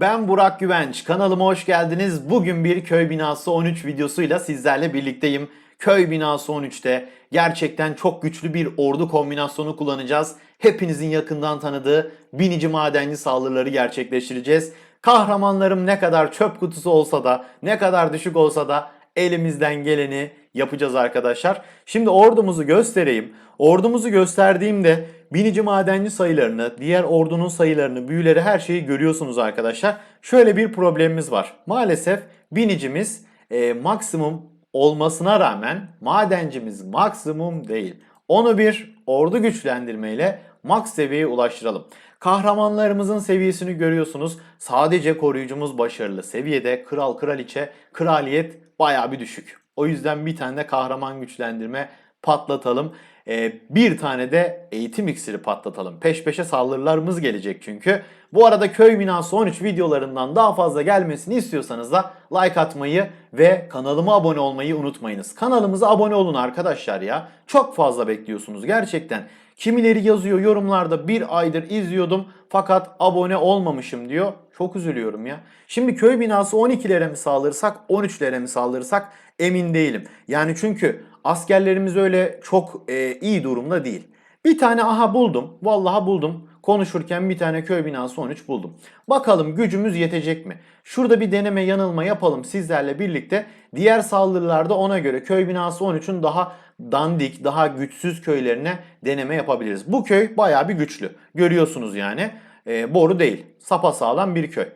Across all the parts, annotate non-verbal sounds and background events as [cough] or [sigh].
Ben Burak Güvenç. Kanalıma hoş geldiniz. Bugün bir köy binası 13 videosuyla sizlerle birlikteyim. Köy binası 13'te gerçekten çok güçlü bir ordu kombinasyonu kullanacağız. Hepinizin yakından tanıdığı binici madenci saldırıları gerçekleştireceğiz. Kahramanlarım ne kadar çöp kutusu olsa da, ne kadar düşük olsa da elimizden geleni yapacağız arkadaşlar. Şimdi ordumuzu göstereyim. Ordumuzu gösterdiğimde binici madenci sayılarını, diğer ordunun sayılarını, büyüleri her şeyi görüyorsunuz arkadaşlar. Şöyle bir problemimiz var. Maalesef binicimiz e, maksimum olmasına rağmen madencimiz maksimum değil. Onu bir ordu güçlendirmeyle max seviyeye ulaştıralım. Kahramanlarımızın seviyesini görüyorsunuz. Sadece koruyucumuz başarılı. Seviyede kral, kraliçe, kraliyet baya bir düşük. O yüzden bir tane de kahraman güçlendirme patlatalım. Ee, bir tane de eğitim iksiri patlatalım. Peş peşe saldırılarımız gelecek çünkü. Bu arada köy binası 13 videolarından daha fazla gelmesini istiyorsanız da like atmayı ve kanalıma abone olmayı unutmayınız. Kanalımıza abone olun arkadaşlar ya. Çok fazla bekliyorsunuz gerçekten. Kimileri yazıyor yorumlarda bir aydır izliyordum fakat abone olmamışım diyor. Çok üzülüyorum ya. Şimdi köy binası 12'lere mi saldırsak 13'lere mi saldırsak emin değilim. Yani çünkü askerlerimiz öyle çok e, iyi durumda değil. Bir tane aha buldum. Vallahi buldum. Konuşurken bir tane köy binası 13 buldum. Bakalım gücümüz yetecek mi? Şurada bir deneme yanılma yapalım sizlerle birlikte. Diğer saldırılarda ona göre köy binası 13'ün daha dandik, daha güçsüz köylerine deneme yapabiliriz. Bu köy bayağı bir güçlü. Görüyorsunuz yani. E, boru değil. Sapasağlam bir köy.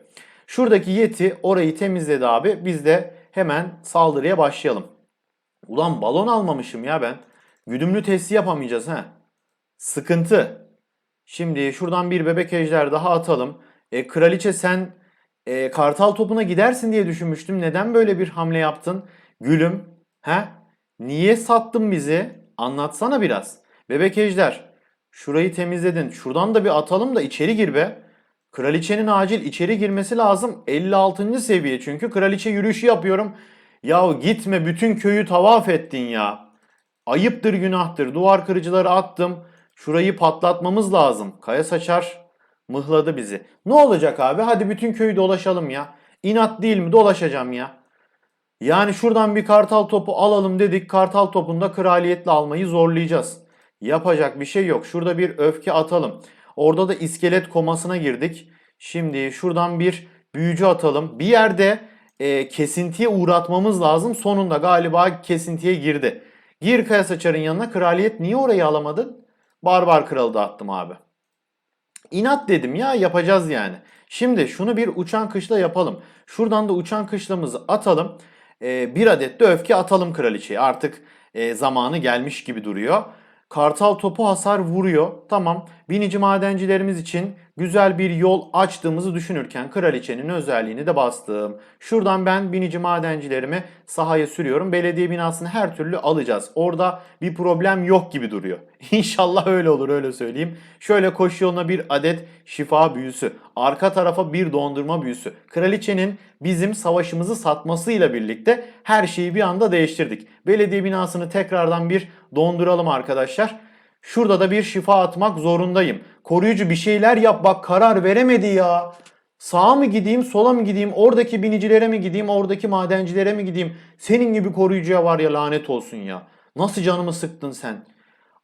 Şuradaki yeti orayı temizledi abi. Biz de hemen saldırıya başlayalım. Ulan balon almamışım ya ben. Güdümlü testi yapamayacağız ha. Sıkıntı. Şimdi şuradan bir bebek ejder daha atalım. E, kraliçe sen e, kartal topuna gidersin diye düşünmüştüm. Neden böyle bir hamle yaptın? Gülüm. He? Niye sattın bizi? Anlatsana biraz. Bebek ejder. Şurayı temizledin. Şuradan da bir atalım da içeri gir be. Kraliçenin acil içeri girmesi lazım. 56. seviye çünkü kraliçe yürüyüşü yapıyorum. Yahu gitme bütün köyü tavaf ettin ya. Ayıptır günahtır. Duvar kırıcıları attım. Şurayı patlatmamız lazım. Kaya saçar mıhladı bizi. Ne olacak abi? Hadi bütün köyü dolaşalım ya. İnat değil mi? Dolaşacağım ya. Yani şuradan bir kartal topu alalım dedik. Kartal topunu da kraliyetle almayı zorlayacağız. Yapacak bir şey yok. Şurada bir öfke atalım. Orada da iskelet komasına girdik. Şimdi şuradan bir büyücü atalım. Bir yerde e, kesintiye uğratmamız lazım. Sonunda galiba kesintiye girdi. Gir Kaya Saçar'ın yanına. Kraliyet niye orayı alamadın? Barbar kralı da attım abi. İnat dedim ya yapacağız yani. Şimdi şunu bir uçan kışla yapalım. Şuradan da uçan kışlamızı atalım. Ee, bir adet de öfke atalım kraliçeye. Artık e, zamanı gelmiş gibi duruyor. Kartal topu hasar vuruyor. Tamam. Binici madencilerimiz için güzel bir yol açtığımızı düşünürken kraliçenin özelliğini de bastım. Şuradan ben binici madencilerimi sahaya sürüyorum. Belediye binasını her türlü alacağız. Orada bir problem yok gibi duruyor. [laughs] İnşallah öyle olur öyle söyleyeyim. Şöyle koşu yoluna bir adet şifa büyüsü. Arka tarafa bir dondurma büyüsü. Kraliçenin bizim savaşımızı satmasıyla birlikte her şeyi bir anda değiştirdik. Belediye binasını tekrardan bir donduralım arkadaşlar. Şurada da bir şifa atmak zorundayım. Koruyucu bir şeyler yap bak karar veremedi ya. Sağa mı gideyim, sola mı gideyim, oradaki binicilere mi gideyim, oradaki madencilere mi gideyim? Senin gibi koruyucuya var ya lanet olsun ya. Nasıl canımı sıktın sen?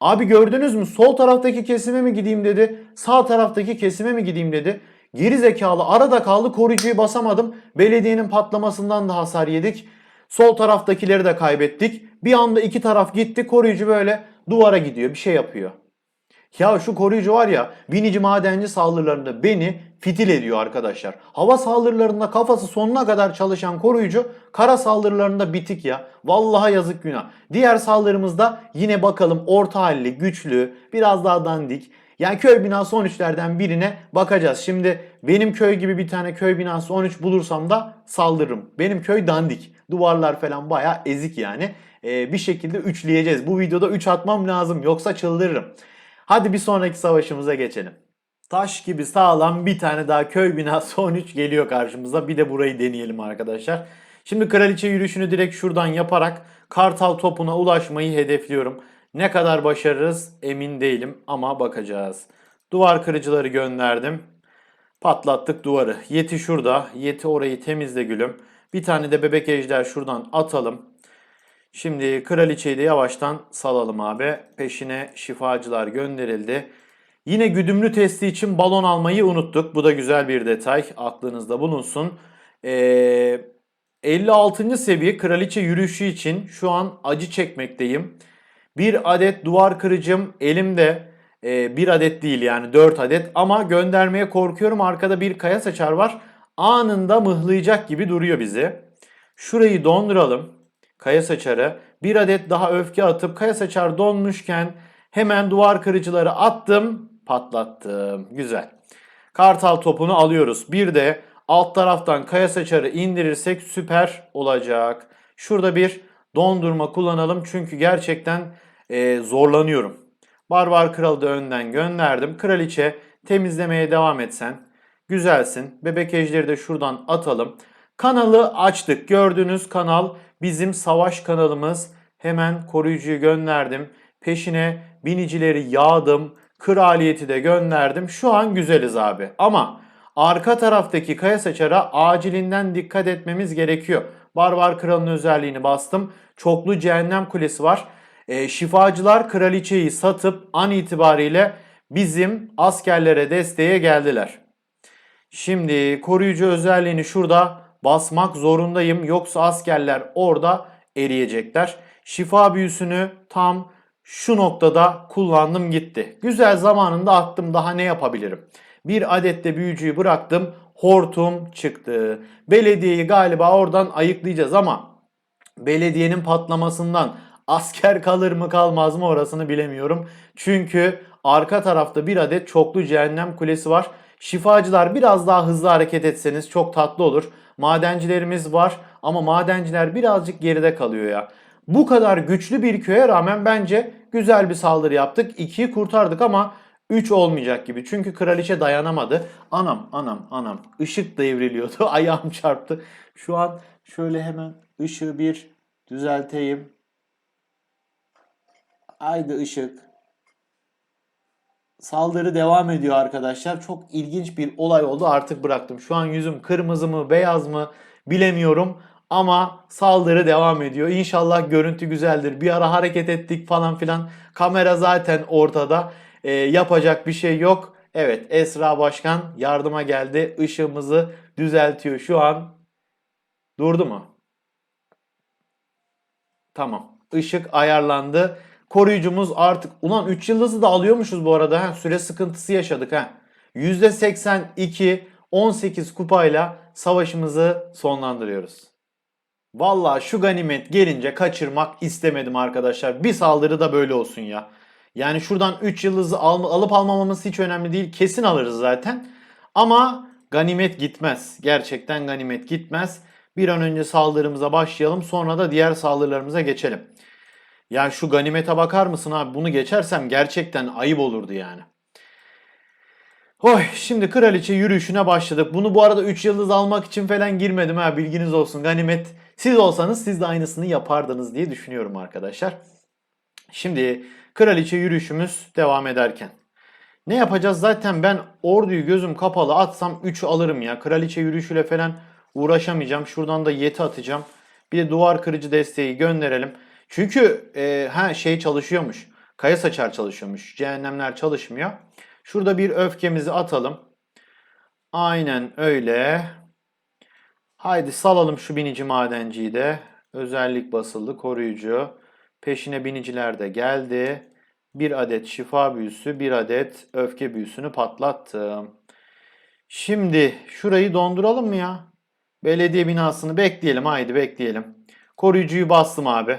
Abi gördünüz mü? Sol taraftaki kesime mi gideyim dedi. Sağ taraftaki kesime mi gideyim dedi. Geri zekalı arada kaldı koruyucuyu basamadım. Belediyenin patlamasından da hasar yedik. Sol taraftakileri de kaybettik. Bir anda iki taraf gitti. Koruyucu böyle duvara gidiyor. Bir şey yapıyor. Ya şu koruyucu var ya binici madenci saldırılarında beni fitil ediyor arkadaşlar. Hava saldırılarında kafası sonuna kadar çalışan koruyucu kara saldırılarında bitik ya. Vallahi yazık günah. Diğer saldırımızda yine bakalım orta halli, güçlü, biraz daha dandik. Yani köy binası 13'lerden birine bakacağız. Şimdi benim köy gibi bir tane köy binası 13 bulursam da saldırırım. Benim köy dandik. Duvarlar falan baya ezik yani. Ee, bir şekilde üçleyeceğiz. Bu videoda 3 atmam lazım yoksa çıldırırım. Hadi bir sonraki savaşımıza geçelim. Taş gibi sağlam bir tane daha köy binası [laughs] 13 geliyor karşımıza. Bir de burayı deneyelim arkadaşlar. Şimdi kraliçe yürüyüşünü direkt şuradan yaparak kartal topuna ulaşmayı hedefliyorum. Ne kadar başarırız emin değilim ama bakacağız. Duvar kırıcıları gönderdim. Patlattık duvarı. Yeti şurada. Yeti orayı temizle gülüm. Bir tane de bebek ejder şuradan atalım. Şimdi kraliçeyi de yavaştan salalım abi. Peşine şifacılar gönderildi. Yine güdümlü testi için balon almayı unuttuk. Bu da güzel bir detay. Aklınızda bulunsun. Ee, 56. seviye kraliçe yürüyüşü için şu an acı çekmekteyim. Bir adet duvar kırıcım elimde. Ee, bir adet değil yani 4 adet ama göndermeye korkuyorum. Arkada bir kaya saçar var. Anında mıhlayacak gibi duruyor bizi. Şurayı donduralım. Kaya saçarı. Bir adet daha öfke atıp kaya saçar donmuşken hemen duvar kırıcıları attım. Patlattım. Güzel. Kartal topunu alıyoruz. Bir de alt taraftan kaya saçarı indirirsek süper olacak. Şurada bir dondurma kullanalım. Çünkü gerçekten e, zorlanıyorum. Barbar kralı da önden gönderdim. Kraliçe temizlemeye devam etsen. Güzelsin. Bebek ejderi de şuradan atalım. Kanalı açtık. Gördüğünüz kanal bizim savaş kanalımız. Hemen koruyucuyu gönderdim. Peşine binicileri yağdım. Kraliyeti de gönderdim. Şu an güzeliz abi. Ama arka taraftaki kaya saçara acilinden dikkat etmemiz gerekiyor. Barbar kralın özelliğini bastım. Çoklu cehennem kulesi var. E, şifacılar kraliçeyi satıp an itibariyle bizim askerlere desteğe geldiler. Şimdi koruyucu özelliğini şurada basmak zorundayım. Yoksa askerler orada eriyecekler. Şifa büyüsünü tam şu noktada kullandım gitti. Güzel zamanında attım daha ne yapabilirim? Bir adette büyücüyü bıraktım. Hortum çıktı. Belediyeyi galiba oradan ayıklayacağız ama belediyenin patlamasından asker kalır mı kalmaz mı orasını bilemiyorum. Çünkü arka tarafta bir adet çoklu cehennem kulesi var. Şifacılar biraz daha hızlı hareket etseniz çok tatlı olur. Madencilerimiz var ama madenciler birazcık geride kalıyor ya. Bu kadar güçlü bir köye rağmen bence güzel bir saldırı yaptık. 2'yi kurtardık ama 3 olmayacak gibi. Çünkü kraliçe dayanamadı. Anam anam anam ışık devriliyordu. [laughs] Ayağım çarptı. Şu an şöyle hemen ışığı bir düzelteyim. Haydi ışık. Saldırı devam ediyor arkadaşlar. Çok ilginç bir olay oldu. Artık bıraktım. Şu an yüzüm kırmızı mı beyaz mı bilemiyorum. Ama saldırı devam ediyor. İnşallah görüntü güzeldir. Bir ara hareket ettik falan filan. Kamera zaten ortada. Ee, yapacak bir şey yok. Evet Esra Başkan yardıma geldi. Işığımızı düzeltiyor şu an. Durdu mu? Tamam. Işık ayarlandı. Koruyucumuz artık ulan 3 yıldızı da alıyormuşuz bu arada. Ha, süre sıkıntısı yaşadık ha. %82 18 kupayla savaşımızı sonlandırıyoruz. Vallahi şu ganimet gelince kaçırmak istemedim arkadaşlar. Bir saldırı da böyle olsun ya. Yani şuradan 3 yıldızı al, alıp almamamız hiç önemli değil. Kesin alırız zaten. Ama ganimet gitmez. Gerçekten ganimet gitmez. Bir an önce saldırımıza başlayalım. Sonra da diğer saldırılarımıza geçelim. Ya şu ganimete bakar mısın abi? Bunu geçersem gerçekten ayıp olurdu yani. Oy, şimdi kraliçe yürüyüşüne başladık. Bunu bu arada 3 yıldız almak için falan girmedim ha bilginiz olsun. Ganimet siz olsanız siz de aynısını yapardınız diye düşünüyorum arkadaşlar. Şimdi kraliçe yürüyüşümüz devam ederken. Ne yapacağız? Zaten ben orduyu gözüm kapalı atsam 3 alırım ya. Kraliçe yürüyüşüyle falan uğraşamayacağım. Şuradan da yeti atacağım. Bir de duvar kırıcı desteği gönderelim. Çünkü e, ha şey çalışıyormuş. Kaya saçar çalışıyormuş. Cehennemler çalışmıyor. Şurada bir öfkemizi atalım. Aynen öyle. Haydi salalım şu binici madenciyi de. Özellik basıldı koruyucu. Peşine biniciler de geldi. Bir adet şifa büyüsü, bir adet öfke büyüsünü patlattım. Şimdi şurayı donduralım mı ya? Belediye binasını bekleyelim. Haydi bekleyelim. Koruyucuyu bastım abi.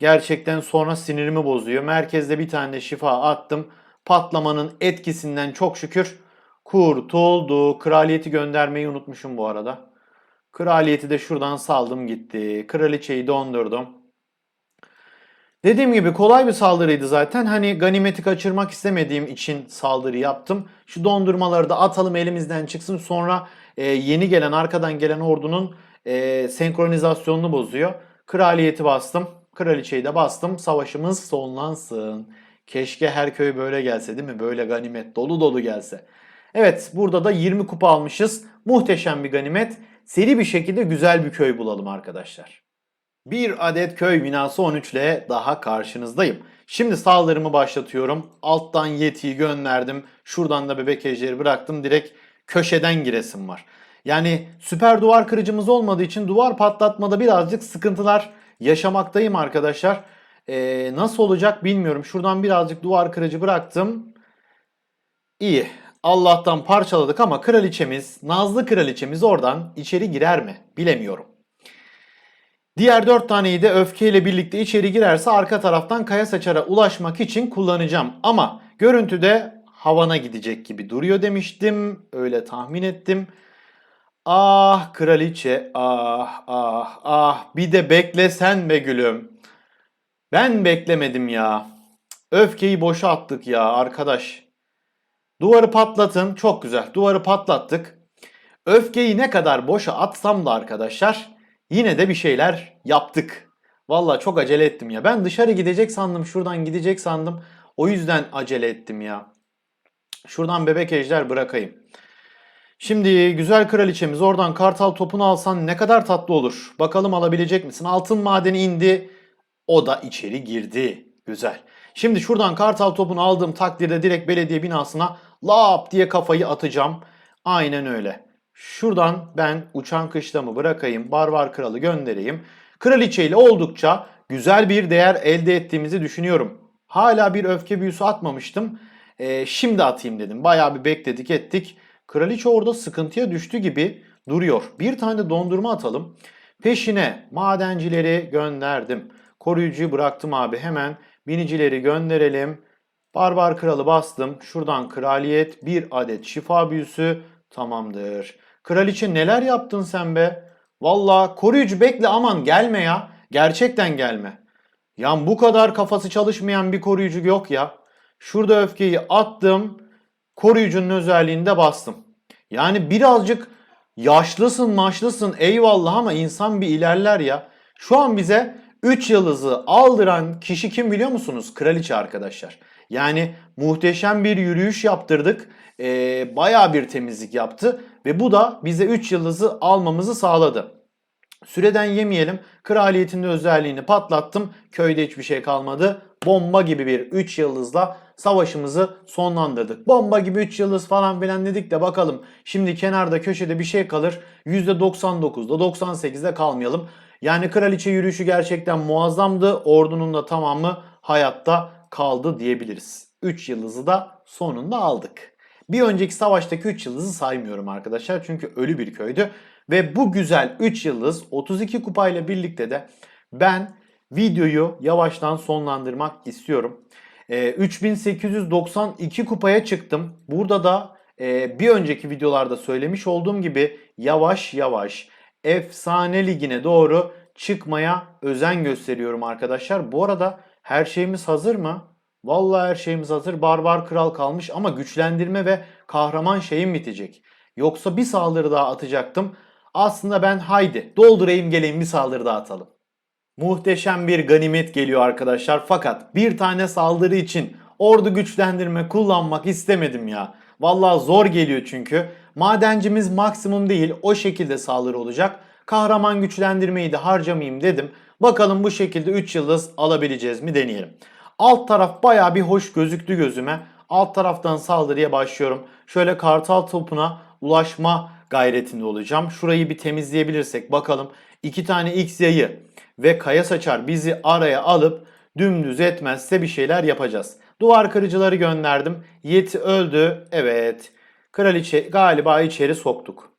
Gerçekten sonra sinirimi bozuyor. Merkezde bir tane şifa attım. Patlamanın etkisinden çok şükür kurtuldu. Kraliyeti göndermeyi unutmuşum bu arada. Kraliyeti de şuradan saldım gitti. Kraliçeyi dondurdum. Dediğim gibi kolay bir saldırıydı zaten. Hani ganimeti kaçırmak istemediğim için saldırı yaptım. Şu dondurmaları da atalım elimizden çıksın. Sonra e, yeni gelen arkadan gelen ordunun e, senkronizasyonunu bozuyor. Kraliyeti bastım. Kraliçeyi de bastım. Savaşımız sonlansın. Keşke her köy böyle gelse değil mi? Böyle ganimet dolu dolu gelse. Evet burada da 20 kupa almışız. Muhteşem bir ganimet. Seri bir şekilde güzel bir köy bulalım arkadaşlar. Bir adet köy binası 13 ile daha karşınızdayım. Şimdi saldırımı başlatıyorum. Alttan Yeti'yi gönderdim. Şuradan da bebek ejderi bıraktım. Direkt köşeden giresim var. Yani süper duvar kırıcımız olmadığı için duvar patlatmada birazcık sıkıntılar yaşamaktayım arkadaşlar. Ee, nasıl olacak bilmiyorum. Şuradan birazcık duvar kırıcı bıraktım. İyi. Allah'tan parçaladık ama kraliçemiz, nazlı kraliçemiz oradan içeri girer mi? Bilemiyorum. Diğer 4 taneyi de öfkeyle birlikte içeri girerse arka taraftan kaya saçara ulaşmak için kullanacağım. Ama görüntüde havana gidecek gibi duruyor demiştim. Öyle tahmin ettim. Ah kraliçe ah ah ah bir de beklesen be gülüm. Ben beklemedim ya. Öfkeyi boşa attık ya arkadaş. Duvarı patlatın. Çok güzel. Duvarı patlattık. Öfkeyi ne kadar boşa atsam da arkadaşlar yine de bir şeyler yaptık. Valla çok acele ettim ya. Ben dışarı gidecek sandım. Şuradan gidecek sandım. O yüzden acele ettim ya. Şuradan bebek ejder bırakayım. Şimdi güzel kraliçemiz oradan kartal topunu alsan ne kadar tatlı olur. Bakalım alabilecek misin? Altın madeni indi. O da içeri girdi. Güzel. Şimdi şuradan kartal topunu aldığım takdirde direkt belediye binasına lap diye kafayı atacağım. Aynen öyle. Şuradan ben uçan kışlamı bırakayım. Barbar kralı göndereyim. Kraliçe ile oldukça güzel bir değer elde ettiğimizi düşünüyorum. Hala bir öfke büyüsü atmamıştım. Ee, şimdi atayım dedim. Bayağı bir bekledik ettik. Kraliçe orada sıkıntıya düştü gibi duruyor. Bir tane dondurma atalım. Peşine madencileri gönderdim. Koruyucuyu bıraktım abi hemen. Binicileri gönderelim. Barbar kralı bastım. Şuradan kraliyet bir adet şifa büyüsü tamamdır. Kraliçe neler yaptın sen be? Valla koruyucu bekle aman gelme ya. Gerçekten gelme. Ya bu kadar kafası çalışmayan bir koruyucu yok ya. Şurada öfkeyi attım. Koruyucunun özelliğini de bastım. Yani birazcık yaşlısın maşlısın eyvallah ama insan bir ilerler ya. Şu an bize 3 yıldızı aldıran kişi kim biliyor musunuz? Kraliçe arkadaşlar. Yani muhteşem bir yürüyüş yaptırdık. Ee, bayağı bir temizlik yaptı. Ve bu da bize 3 yıldızı almamızı sağladı. Süreden yemeyelim. Kraliyetin de özelliğini patlattım. Köyde hiçbir şey kalmadı. Bomba gibi bir 3 yıldızla savaşımızı sonlandırdık. Bomba gibi 3 yıldız falan filan dedik de bakalım. Şimdi kenarda köşede bir şey kalır. %99'da 98'de kalmayalım. Yani kraliçe yürüyüşü gerçekten muazzamdı. Ordunun da tamamı hayatta kaldı diyebiliriz. 3 yıldızı da sonunda aldık. Bir önceki savaştaki 3 yıldızı saymıyorum arkadaşlar. Çünkü ölü bir köydü. Ve bu güzel 3 yıldız 32 kupayla birlikte de ben videoyu yavaştan sonlandırmak istiyorum. Ee, 3892 kupaya çıktım. Burada da e, bir önceki videolarda söylemiş olduğum gibi yavaş yavaş efsane ligine doğru çıkmaya özen gösteriyorum arkadaşlar. Bu arada her şeyimiz hazır mı? Vallahi her şeyimiz hazır. Barbar kral kalmış ama güçlendirme ve kahraman şeyim bitecek. Yoksa bir saldırı daha atacaktım. Aslında ben haydi doldurayım geleyim bir saldırı daha atalım. Muhteşem bir ganimet geliyor arkadaşlar. Fakat bir tane saldırı için ordu güçlendirme kullanmak istemedim ya. Vallahi zor geliyor çünkü. Madencimiz maksimum değil o şekilde saldırı olacak. Kahraman güçlendirmeyi de harcamayayım dedim. Bakalım bu şekilde 3 yıldız alabileceğiz mi deneyelim. Alt taraf baya bir hoş gözüktü gözüme. Alt taraftan saldırıya başlıyorum. Şöyle kartal topuna ulaşma gayretinde olacağım. Şurayı bir temizleyebilirsek bakalım. iki tane X yayı ve kaya saçar bizi araya alıp dümdüz etmezse bir şeyler yapacağız. Duvar kırıcıları gönderdim. Yeti öldü. Evet. Kraliçe galiba içeri soktuk.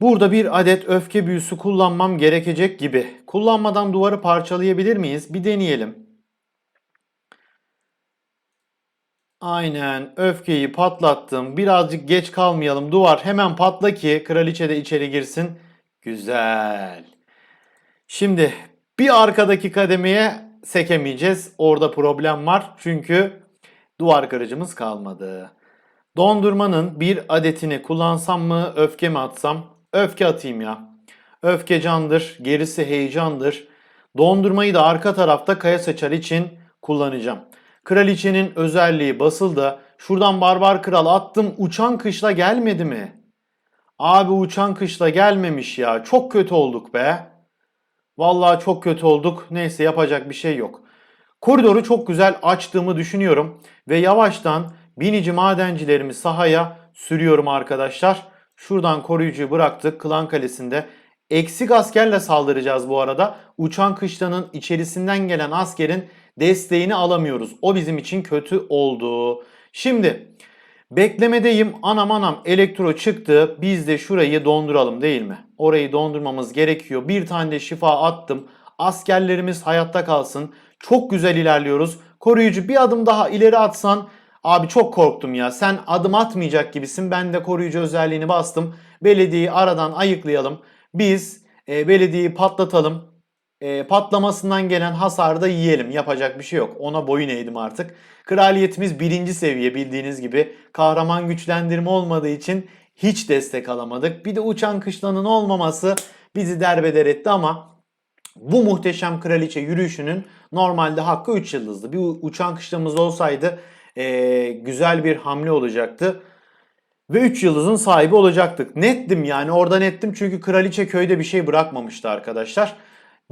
Burada bir adet öfke büyüsü kullanmam gerekecek gibi. Kullanmadan duvarı parçalayabilir miyiz? Bir deneyelim. Aynen öfkeyi patlattım. Birazcık geç kalmayalım. Duvar hemen patla ki kraliçe de içeri girsin. Güzel. Şimdi bir arkadaki kademeye sekemeyeceğiz. Orada problem var. Çünkü duvar kırıcımız kalmadı. Dondurmanın bir adetini kullansam mı öfke mi atsam? Öfke atayım ya. Öfke candır. Gerisi heyecandır. Dondurmayı da arka tarafta kaya saçar için kullanacağım. Kraliçenin özelliği basıldı. Şuradan Barbar Kral attım. Uçan kışla gelmedi mi? Abi uçan kışla gelmemiş ya. Çok kötü olduk be. Vallahi çok kötü olduk. Neyse yapacak bir şey yok. Koridoru çok güzel açtığımı düşünüyorum. Ve yavaştan binici madencilerimi sahaya sürüyorum arkadaşlar. Şuradan koruyucuyu bıraktık. Klan Kalesi'nde eksik askerle saldıracağız bu arada. Uçan kışlanın içerisinden gelen askerin desteğini alamıyoruz. O bizim için kötü oldu. Şimdi beklemedeyim. Anam anam elektro çıktı. Biz de şurayı donduralım değil mi? Orayı dondurmamız gerekiyor. Bir tane de şifa attım. Askerlerimiz hayatta kalsın. Çok güzel ilerliyoruz. Koruyucu bir adım daha ileri atsan Abi çok korktum ya. Sen adım atmayacak gibisin. Ben de koruyucu özelliğini bastım. Belediyeyi aradan ayıklayalım. Biz e, belediyeyi patlatalım. E, patlamasından gelen hasarı da yiyelim. Yapacak bir şey yok. Ona boyun eğdim artık. Kraliyetimiz birinci seviye bildiğiniz gibi. Kahraman güçlendirme olmadığı için hiç destek alamadık. Bir de uçan kışlanın olmaması bizi derbeder etti ama bu muhteşem kraliçe yürüyüşünün normalde hakkı 3 yıldızdı. Bir uçan kışlamız olsaydı e, güzel bir hamle olacaktı. Ve 3 yıldızın sahibi olacaktık. Nettim yani orada nettim çünkü kraliçe köyde bir şey bırakmamıştı arkadaşlar.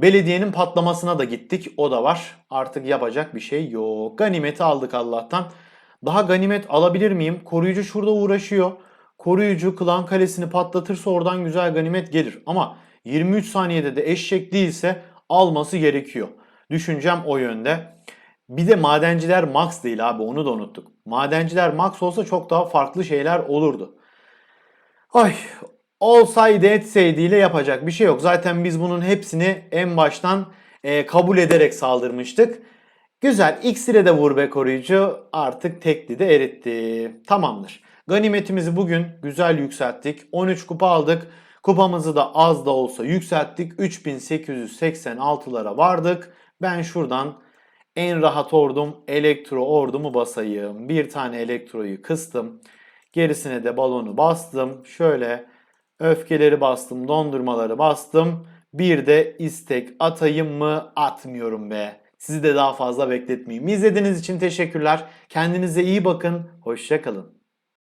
Belediyenin patlamasına da gittik. O da var. Artık yapacak bir şey yok. Ganimeti aldık Allah'tan. Daha ganimet alabilir miyim? Koruyucu şurada uğraşıyor. Koruyucu klan kalesini patlatırsa oradan güzel ganimet gelir. Ama 23 saniyede de eşek değilse alması gerekiyor. Düşüncem o yönde. Bir de madenciler max değil abi onu da unuttuk. Madenciler max olsa çok daha farklı şeyler olurdu. Ay olsaydı etseydiyle yapacak bir şey yok. Zaten biz bunun hepsini en baştan e, kabul ederek saldırmıştık. Güzel. İksire de vur be koruyucu. Artık tekli de eritti. Tamamdır. Ganimetimizi bugün güzel yükselttik. 13 kupa aldık. Kupamızı da az da olsa yükselttik. 3886'lara vardık. Ben şuradan en rahat ordum elektro ordumu basayım. Bir tane elektroyu kıstım. Gerisine de balonu bastım. Şöyle öfkeleri bastım, dondurmaları bastım. Bir de istek atayım mı? Atmıyorum be. Sizi de daha fazla bekletmeyeyim. İzlediğiniz için teşekkürler. Kendinize iyi bakın. Hoşçakalın.